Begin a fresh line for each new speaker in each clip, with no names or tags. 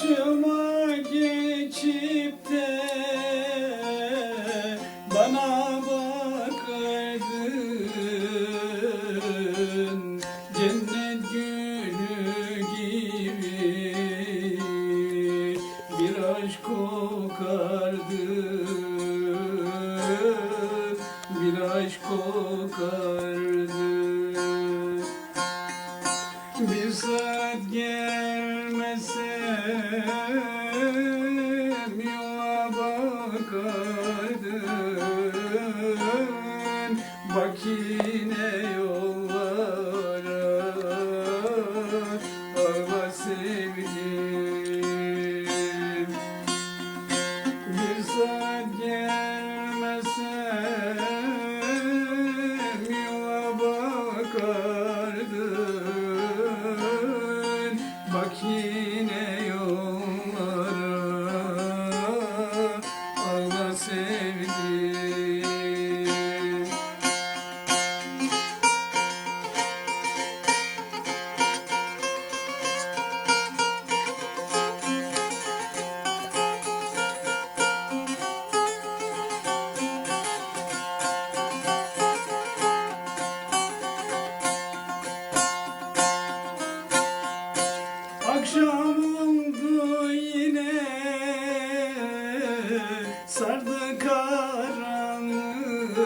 Başıma geçip de bana bakardın Cennet gülü gibi bir aşk kokardı. Bir aşk kokardı. Bir saat gel gelmesem yola bakardın Bak yine yollara Ağla sevdim Bir saat gelmesem yola bakardın Bak yine sevdim sardı karanlık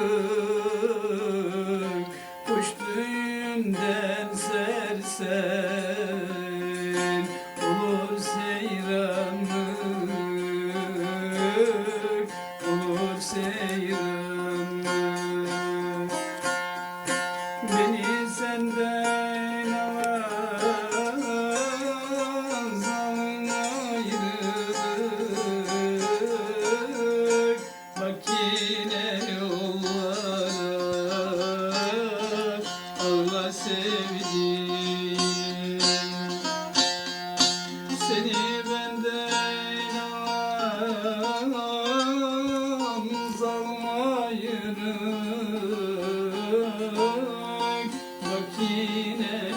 Kuş düğünden sersen Seni benden alan zalım ayırır Bak yine